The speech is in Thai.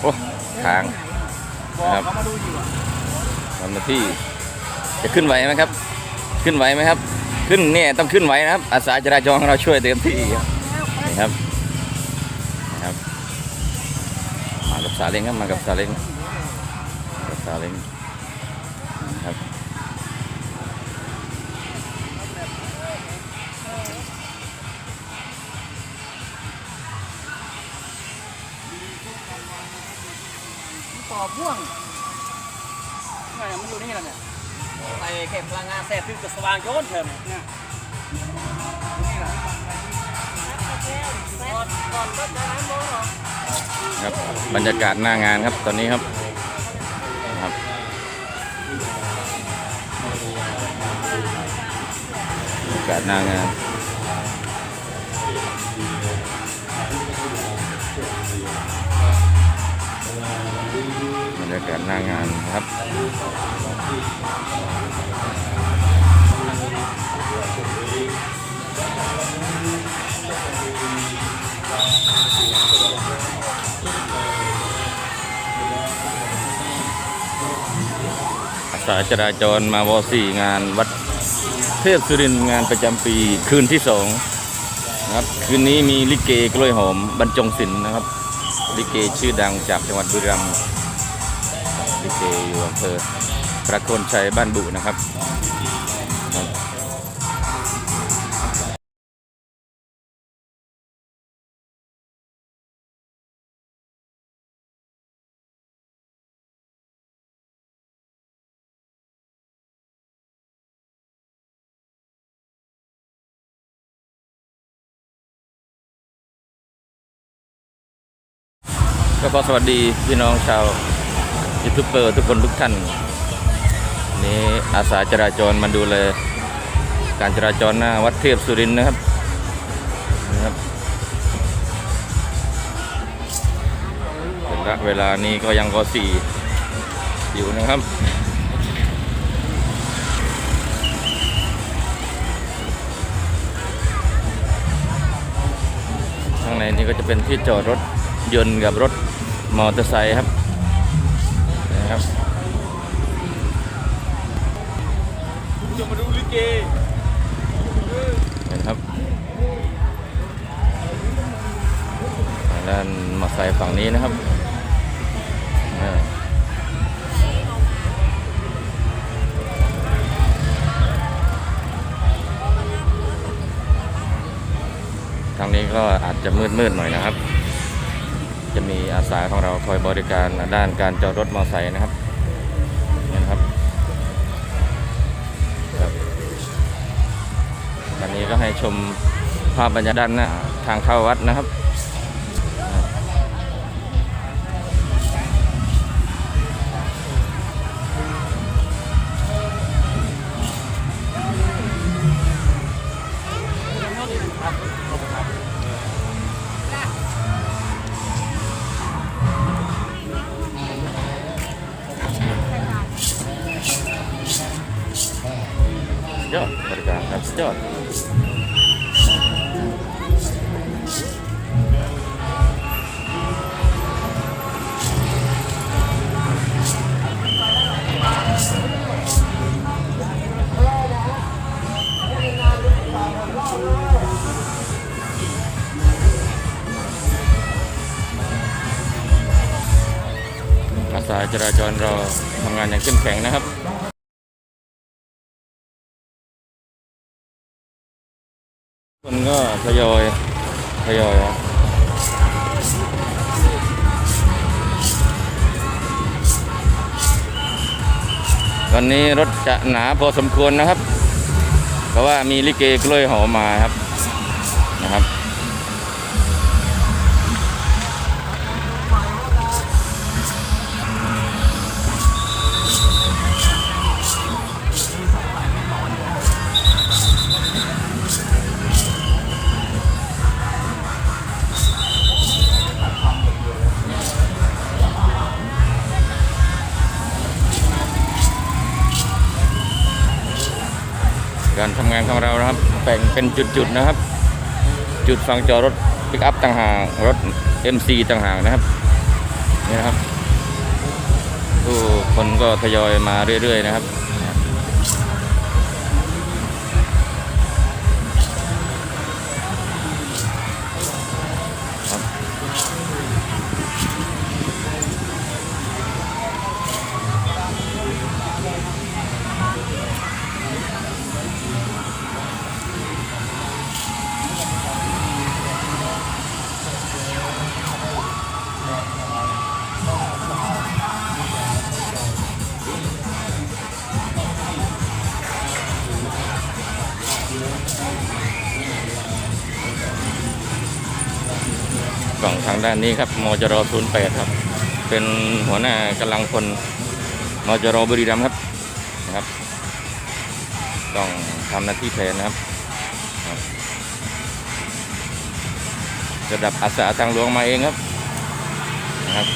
โอ้ทางนะครับมาดูอยู่อะทำหน้าที่จะขึ้นไหวไหมครับ ขึ้นไหวไหมครับ ขึ้นเนี่ยต้องขึ้นไหวนะครับ อาสาจราจรของเราช่วยเต็มที่นี่ครับนี่ครับมากับซาเล้งครับมากับซาเล้งกับซาเล้งครับ ต่อพ่วงไงมันอยู่นี่แหละเนี่ยไอ้เข็มพลังงานแสบถึงกับสว่างโยนเถอะเนี่ยนี่แหละก่อนก่อนก็จะน้ำร้อนหรอครับบรรยากาศหน้างานครับตอนนี้ครับครับบรรยากาศหน้างาน รยากาศหน้างานครับอาสาจราจรมาวสี่งานวัดเทพสุรินงานประจำปีคืนที่สองนะครับคืนนี้มีลิเกกล้วยหอมบรรจงศิลป์นะครับลิเกชื่อดังจากจังหวัดบุรีรัมย์ ลิเกอยู่อำเภอประโคนชัยบ้านบุนะครับครับก็ขอสวัสดีพี่น้องชาว ยูทูบเบอร์ทุกคนทุกท่านนี้อาสาจราจรมาดูแลย การจราจรหน้าวัดเทพสุรินทร์นะครับนะครับเป็นละเวลานี้ก็ยังก็สี่อยู่นะครับข้างในนี้ก็จะเป็นที่จอดรถยนต์กับรถมอเตอร์ไซค์ครับ นะครับจะมาดูลิเกเห็นครับทางด้านมอเตอร์ไซค์ฝั่งนี้นะครับเออทางนี้ก็อาจจะมืดๆหน่อยนะครับ จะมีอาสาของเราคอยบริการด้านการจอดรถมอเตอร์ไซค์นะครับนี่นะครับครับวันนี้ก็ให้ชมภาพบรรยากาศด้านหน้าทางเข้าวัดนะครับ ยอดบริการครับสุดยอดอาสาจราจรเราทำงานอย่างเข้มแข็งนะครับ คนก็ทยอยทยอยครับวันนี้รถจะหนาพอสมควรนะครับ เพราะว่ามีลิเกกล้วยหอมมาครับนะครับ การทำงานของเรานะครับแบ่งเป็นจุดๆนะครับ จุดฝังจอรถปิกอัพต่างหากรถ MC ต่างหากนะครับนี่นะครับทุกคนก็ทยอยมาเรื่อยๆนะครับ กล่องทางด้านนี้ครับมจร08ครับ เป็นหัวหน้ากำลังพลมจรบุรีรัมย์ครับนะครับ ต้องทำหน้าที่แทนนะครับ ระดับอาสาทางหลวงมาเองครับนะครับ